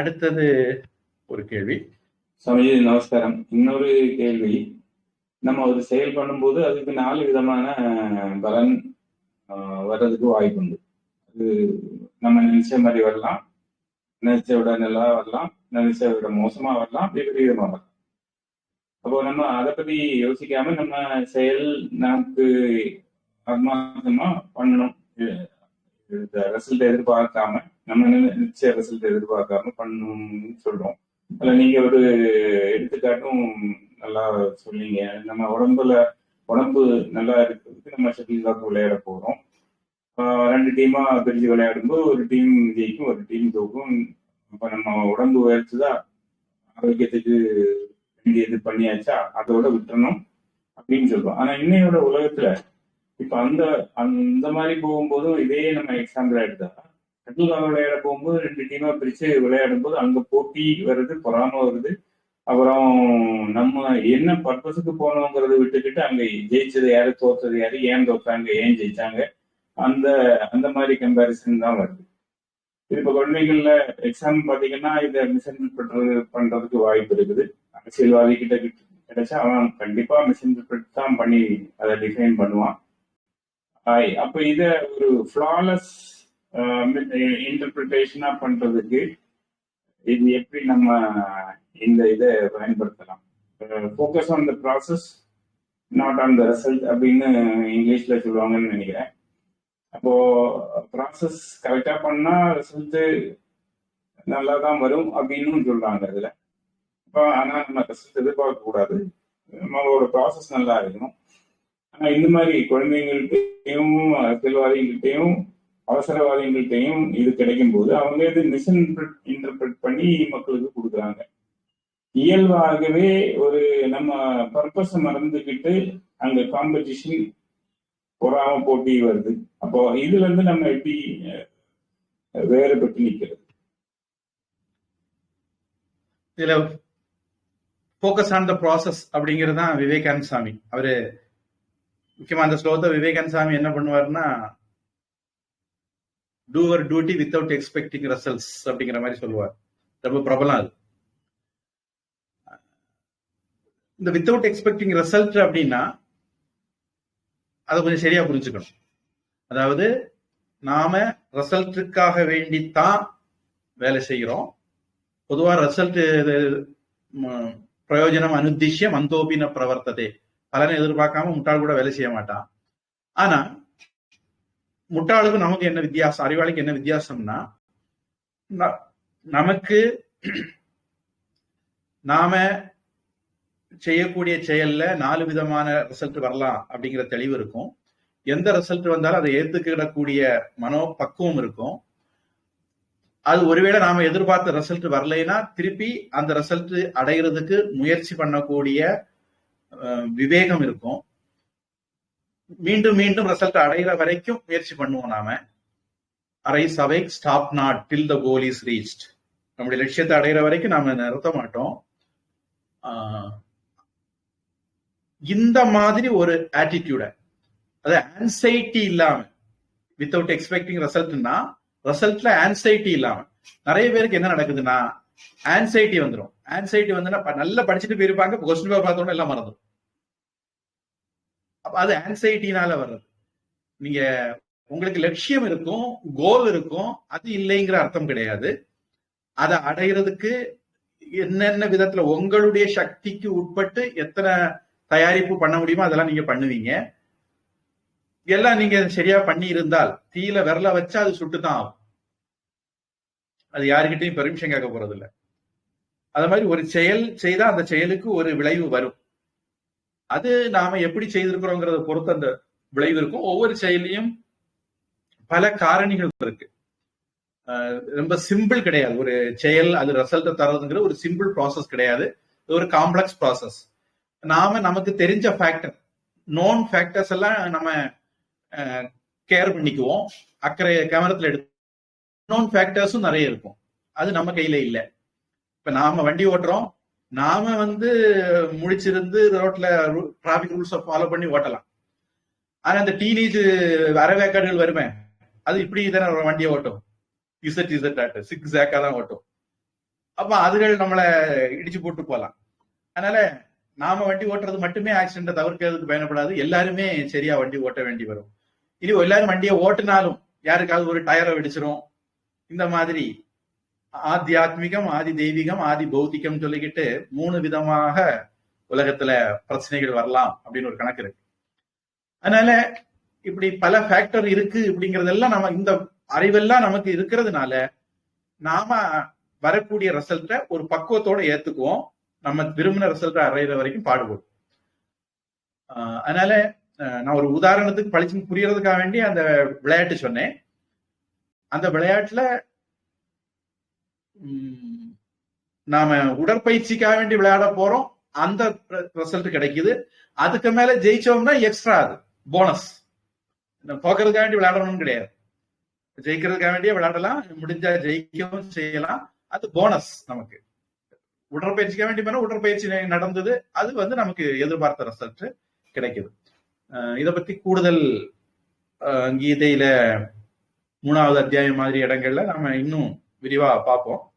அடுத்தது ஒரு கேள்வி. சமய நமஸ்காரம். இன்னொரு கேள்வி. நம்ம ஒரு செயல் பண்ணும்போது அதுக்கு நாலு விதமான பலன் வர்றதுக்கு வாய்ப்பு உண்டு. அது நம்ம நினைச்ச மாதிரி வரலாம். நினைச்ச விட நல்லா வரலாம். நினைச்ச விட மோசமா வரலாம். விபரீதமா வரலாம். அப்போ நம்ம அதை பத்தி யோசிக்காம நம்ம செயல் நமக்கு ஆத்மார்த்தமா பண்ணணும். ரிசல்ட் எதிர்பார்க்காம நம்ம நிச்சய ரிசல்ட் எதிர்பார்க்காம பண்ணணும்னு சொல்றோம். அதுல நீங்க ஒரு எடுத்துக்காட்டும் நல்லா சொன்னீங்க. நம்ம உடம்புல உடம்பு நல்லா இருக்கிறதுக்கு நம்ம ஷட்டில் காக் விளையாட போறோம். ரெண்டு டீமா பிரிஞ்சு விளையாடும்போது ஒரு டீம் ஜெயிக்கும் ஒரு டீம் தோக்கும். அப்ப நம்ம உடம்பு உயர்த்துதா ஆரோக்கியத்துக்கு வேண்டியது பண்ணியாச்சா அதோட விட்டுறணும் அப்படின்னு சொல்றோம். ஆனா இன்னையோட உலகத்துல இப்ப அந்த அந்த மாதிரி போகும்போதும் இதே நம்ம எக்ஸாம்பிள் எடுத்தா ஷட்டில் விளையாட போகும்போது ரெண்டு டீமா பிரிச்சு விளையாடும் போது அங்க போட்டி வருது பொறாம வருது அப்புறம் நம்ம என்ன பர்பஸுக்கு போனோங்கிறத விட்டுக்கிட்டு அங்க ஜெயிச்சது யாரு தோத்தது யாரு ஏன் தோத்தாங்க ஏன் ஜெயிச்சாங்க அந்த அந்த மாதிரி கம்பேரிசன் தான் வருது இது இப்ப குழந்தைகள்ல எக்ஸாம் பாத்தீங்கன்னா இதை மிஸ்இன்டர்பிரட் பண்றதுக்கு வாய்ப்பு இருக்குது அரசியல்வாதி கிட்ட கிடைச்சா அவன் கண்டிப்பா மிஸ்இன்டர்பிரட் தான் பண்ணி அதை டிஃபைன் பண்ணுவான் அப்ப இத ஒரு ஃபிளாலஸ் இன்டர்பிரிட்டேஷனா பண்றதுக்கு இது எப்படி நம்ம இந்த இதை பயன்படுத்தலாம்? Focus on the process not on the result அப்படின்னு இங்கிலீஷ்ல சொல்லுவாங்கன்னு நினைக்கிறேன். அப்போ ப்ராசஸ் கரெக்டா பண்ணா ரிசல்ட் நல்லா தான் வரும் அப்படின்னு சொல்றாங்க அதுல இப்போ ஆனா நம்ம ரிசல்ட் எதிர்பார்க்க கூடாது. நம்மளோட ப்ராசஸ் நல்லா இருக்கணும். ஆனா இந்த மாதிரி குழந்தைங்கள்ட்டையும் அரசியல்வாதிகள்கிட்டையும் அவசரவாதிகள்கிட்டையும் இது கிடைக்கும் போது அவங்க இது மிஸ் இன்டர்பிரட் பண்ணி மக்களுக்கு கொடுக்குறாங்க. இயல்பாகவே ஒரு நம்ம பர்பஸ் மறந்துக்கிட்டு அங்க காம்படிஷன் பொறாம போட்டி வருது. அப்போ இதுல இருந்து நம்ம எப்படி வேறுபட்டு நிக்கிறது இதுல போக்கஸ் ஆன் த ப்ராசஸ் அப்படிங்கிறது தான் விவேகானந்த சாமி. அவரு முக்கியமா அந்த ஸ்லோகத்தை விவேகானந்த சாமி என்ன பண்ணுவாருன்னா do your duty without expecting results அப்படிங்கிற மாதிரி சொல்லுவார். ரொம்ப பிரபலம் அது. இந்த வித்தவுட் எக்ஸ்பெக்டிங் ரிசல்ட் அப்படின்னா அதை கொஞ்சம் சரியா புரிஞ்சுக்கணும். அதாவது நாம ரிசல்ட்டுக்காக வேண்டித்தான் வேலை செய்கிறோம். பொதுவாக ரிசல்ட் பிரயோஜனம் அனுத்திஷ்யம் அந்தோபின பிரவர்த்ததே. பலனை எதிர்பார்க்காம முட்டாள் கூட வேலை செய்ய மாட்டான். ஆனா முட்டாளுக்கு நமக்கு என்ன வித்தியாசம்? அறிவாளிக்கு என்ன வித்தியாசம்னா ந- நமக்கு நாம செய்யக்கூடிய செயல்ல நாலு விதமான ரிசல்ட் வரலாம் அப்படிங்கிற தெளிவு இருக்கும். எந்த ரிசல்ட் வந்தாலும் அதை ஏத்துக்கிடக்கூடிய மனோ பக்குவம் இருக்கும். அது ஒருவேளை நாம எதிர்பார்த்த ரிசல்ட் வரலைன்னா திருப்பி அந்த ரிசல்ட் அடைகிறதுக்கு முயற்சி பண்ணக்கூடிய விவேகம் இருக்கும். மீண்டும் மீண்டும் ரிசல்ட் அடைகிற வரைக்கும் முயற்சி பண்ணுவோம் நாம. Arise awake stop not till the goal is reached நம்முடைய லட்சியத்தை அடைகிற வரைக்கும் நாம நிறுத்த மாட்டோம். இந்த மாதிரி ஒரு ஆட்டிடியூட அது ஆன்சைட்டி இல்லாம வித்தவுட் எக்ஸ்பெக்டிங் ரிசல்ட்னா ரிசல்ட்ல ஆன்சைட்டி இல்லாம நிறைய பேருக்கு என்ன நடக்குதுன்னா ஆன்சைட்டி வந்துடும் ஆன்சைட்டி வந்துன்னா நல்லா படிச்சுட்டு போயிருப்பாங்க கொஸ்டின் பேப்பர் பார்த்தோன்னே எல்லாம் மறந்துடும் அப்ப அது ஆன்சைட்டினால வர்றது. நீங்க உங்களுக்கு லட்சியம் இருக்கும் கோல் இருக்கும் அது இல்லைங்கிற அர்த்தம் கிடையாது. அதை அடைகிறதுக்கு என்னென்ன விதத்துல உங்களுடைய சக்திக்கு உட்பட்டு எத்தனை தயாரிப்பு பண்ண முடியுமோ அதெல்லாம் நீங்க பண்ணுவீங்க. எல்லாம் நீங்க சரியா பண்ணி இருந்தால் தீயில விரல வச்சா அது சுட்டுதான் ஆகும். அது யாருக்கிட்டையும் பெர்மிஷன் கேட்க போறது இல்ல அது மாதிரி ஒரு செயல் செய்தா அந்த செயலுக்கு ஒரு விளைவு வரும். அது நாம எப்படி செய்திருக்கிறோங்கிறத பொறுத்து அந்த விளைவு இருக்கும். ஒவ்வொரு செயலையும் பல காரணிகள் இருக்கு. ரொம்ப சிம்பிள் கிடையாது. ஒரு செயல் அது ரிசல்ட்டை தரதுங்கிற ஒரு சிம்பிள் ப்ராசஸ் கிடையாது. இது ஒரு காம்ப்ளெக்ஸ் ப்ராசஸ் நாம நமக்கு தெரிஞ்ச ஃபேக்டர் நோன் ஃபேக்டர்ஸ் எல்லாம் நம்ம கேர் பண்ணிக்குவோம். அக்கறை கவனத்துல எடுத்து நோன் ஃபேக்டர்ஸும் நிறைய இருக்கும். அது நம்ம கையில இல்ல. இப்ப நாம வண்டி ஓட்டுறோம். நாம வந்து முழிச்சிருந்து ரோட்ல டிராபிக் ரூல்ஸை ஃபாலோ பண்ணி ஓட்டலாம். ஆனா அந்த டீனேஜ் அறவேக்காடுகள் வருமே அது இப்படி தானே வண்டியை ஓட்டும். இசட் இசட் ஆட்டு சிக்ஸ் ஜாக்கா தான் ஓட்டும். அப்ப அதுகள் நம்மளை இடிச்சு போட்டு போகலாம் அதனால நாம வண்டி ஓட்டுறது மட்டுமே ஆக்சிடென்ட்டை தவிர்க்கிறதுக்கு பயணப்படாது எல்லாருமே சரியா வண்டி ஓட்ட வேண்டி வரும். இனி எல்லாரும் வண்டியை ஓட்டினாலும் யாருக்காவது ஒரு டயரை வெடிச்சிரும். இந்த மாதிரி ஆத்தியாத்மிகம் ஆதி தெய்வீகம் ஆதி பௌத்திகம் சொல்லிக்கிட்டு மூணு விதமாக உலகத்துல பிரச்சனைகள் வரலாம் அப்படின்னு ஒரு கணக்கு இருக்கு. அதனால இப்படி பல ஃபேக்டர் இருக்கு அப்படிங்கறதெல்லாம் நம்ம இந்த அறிவெல்லாம் நமக்கு இருக்கிறதுனால நாம வரக்கூடிய ரிசல்ட்டை ஒரு பக்குவத்தோட ஏத்துக்குவோம். நம்ம விரும்பின ரிசல்ட்டை அறையிற வரைக்கும் பாடுபடும். ஆஹ் அதனால நான் ஒரு உதாரணத்துக்கு பழிச்சு புரியறதுக்காக வேண்டி அந்த விளையாட்டு சொன்னேன். அந்த விளையாட்டுல உம், நாம உடற்பயிற்சிக்காக வேண்டி விளையாட போறோம். அந்த ரிசல்ட் கிடைக்குது. அதுக்கு மேல ஜெயிச்சோம்னா எக்ஸ்ட்ரா அது. போனஸ் போக்குறதுக்காக வேண்டி விளையாடணும்னு கிடையாது. ஜெயிக்கிறதுக்காக வேண்டிய விளையாடலாம். முடிஞ்சா ஜெயிக்கவும் செய்யலாம். அது போனஸ் நமக்கு. உடற்பயிற்சிக்காக வேண்டி போனா உடற்பயிற்சி நடந்தது. அது வந்து நமக்கு எதிர்பார்த்த ரிசல்ட் கிடைக்குது. இதை இத பத்தி கூடுதல் கீதையில மூணாவது அத்தியாயம் மாதிரி இடங்கள்ல நாம இன்னும் விரிவா பார்ப்போம்.